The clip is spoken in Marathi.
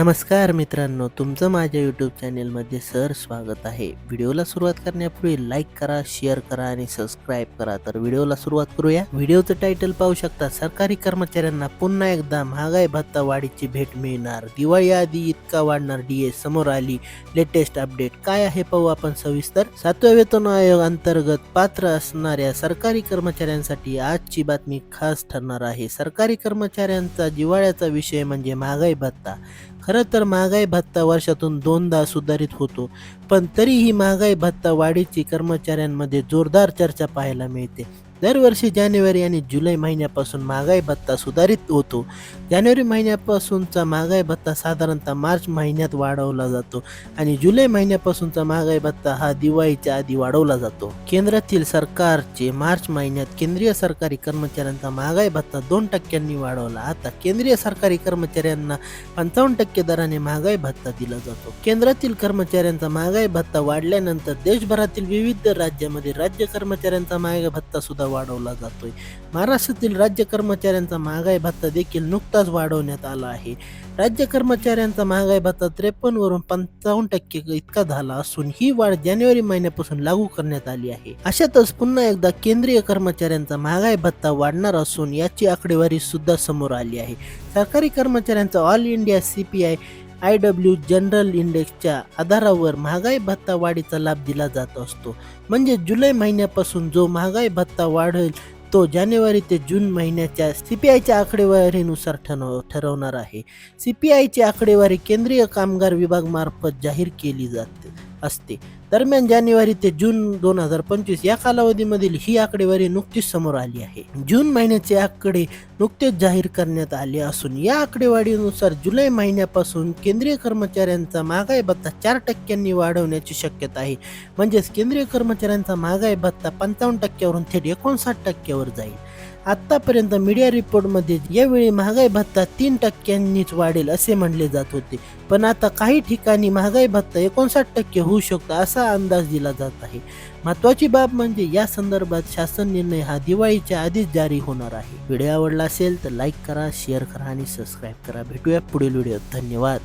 नमस्कार मित्रांनो तुमचं माझ्या यूट्यूब चॅनेलमध्ये सर स्वागत आहे. व्हिडिओला सुरुवात करण्यापूर्वी लाईक करा शेअर करा आणि सबस्क्राईब करा. तर व्हिडिओला सुरुवात करूया. व्हिडिओचं टायटल पाहू शकता सरकारी कर्मचाऱ्यांना पुन्हा एकदा महागाई भत्ता वाढीची भेट मिळणार. दिवाळी आधी इतका वाढणार डीए समोर आली. लेटेस्ट अपडेट काय आहे पाहू आपण सविस्तर. सातव्या वेतन आयोग अंतर्गत पात्र असणाऱ्या सरकारी कर्मचाऱ्यांसाठी आजची बातमी खास ठरणार आहे. सरकारी कर्मचाऱ्यांचा जिव्हाळ्याचा विषय म्हणजे महागाई भत्ता. खरं तर महागाई भत्ता वर्षातून दोनदा सुधारित होतो पण तरीही महागाई भत्ता वाढीची कर्मचाऱ्यांमध्ये जोरदार चर्चा पाहायला मिळते. दरवर्षी जानेवारी आणि जुलै महिन्यापासून महागाई भत्ता सुधारित होतो. जानेवारी महिन्यापासूनचा महागाई भत्ता साधारणतः मार्च महिन्यात वाढवला जातो आणि जुलै महिन्यापासूनचा महागाई भत्ता हा दिवाळीच्या आधी वाढवला जातो. केंद्रातील सरकारचे मार्च महिन्यात केंद्रीय सरकारी कर्मचाऱ्यांचा महागाई भत्ता दोन टक्क्यांनी वाढवला. आता केंद्रीय सरकारी कर्मचाऱ्यांना पंचावन्न टक्के दराने महागाई भत्ता दिला जातो. केंद्रातील कर्मचाऱ्यांचा महागाई भत्ता वाढल्यानंतर देशभरातील विविध राज्यामध्ये राज्य कर्मचाऱ्यांचा महागाई भत्ता सुद्धा वाढवला जातोय. महाराष्ट्रातील राज्य कर्मचाऱ्यांचा महागाई भत्ता देखील नुकताच वाढवण्यात आला आहे. राज्य कर्मचाऱ्यांचा महागाई भत्ता त्रेपन्न वरून पंचावन्न टक्के इतका झाला असून ही वाढ जानेवारी महिन्यापासून लागू करण्यात आली आहे. अशातच पुन्हा एकदा केंद्रीय कर्मचाऱ्यांचा महागाई भत्ता वाढणार असून याची आकडेवारी सुद्धा समोर आली आहे. सरकारी कर्मचाऱ्यांचा all India C P I I W general इंडेक्सच्या आधारावर महागाई भत्ता वाढीचा लाभ दिला जात असतो. म्हणजे जुलै महिन्यापासून जो महागाई भत्ता वाढेल तो जानेवारी ते जून महिन्याच्या सी पी आयच्या आकडेवारीनुसार ठरव ठरवणार आहे. सी पी आयची आकडेवारी केंद्रीय कामगार विभागमार्फत जाहीर केली जाते. असते. दरम्यान जानेवारी ते जून दोन हजार पंचवीस या कालावधीमधील ही आकडेवारी नुकतीच समोर आली आहे. जून महिन्याचे आकडे नुकतेच जाहीर करण्यात आले असून या आकडेवारीनुसार जुलै महिन्यापासून केंद्रीय कर्मचाऱ्यांचा महागाई भत्ता चार टक्क्यांनी वाढवण्याची शक्यता आहे. म्हणजेच केंद्रीय कर्मचाऱ्यांचा महागाई भत्ता पंचावन्न टक्क्यावरून थेट एकोणसाठ टक्क्यावर जाईल. आतापर्यंत मीडिया रिपोर्टमध्ये यावेळी महागाई भत्ता तीन टक्क्यांनीच वाढेल असे म्हणले जात होते. पण आता काही ठिकाणी महागाई भत्ता एकोणसाठ टक्के होऊ शकतो असा अंदाज दिला जात आहे. महत्वाची बाब म्हणजे या संदर्भात शासन निर्णय हा दिवाळीच्या आधीच जारी होणार आहे. व्हिडिओ आवडला असेल तर लाईक करा शेअर करा आणि सबस्क्राईब करा. भेटूया पुढील व्हिडिओ धन्यवाद.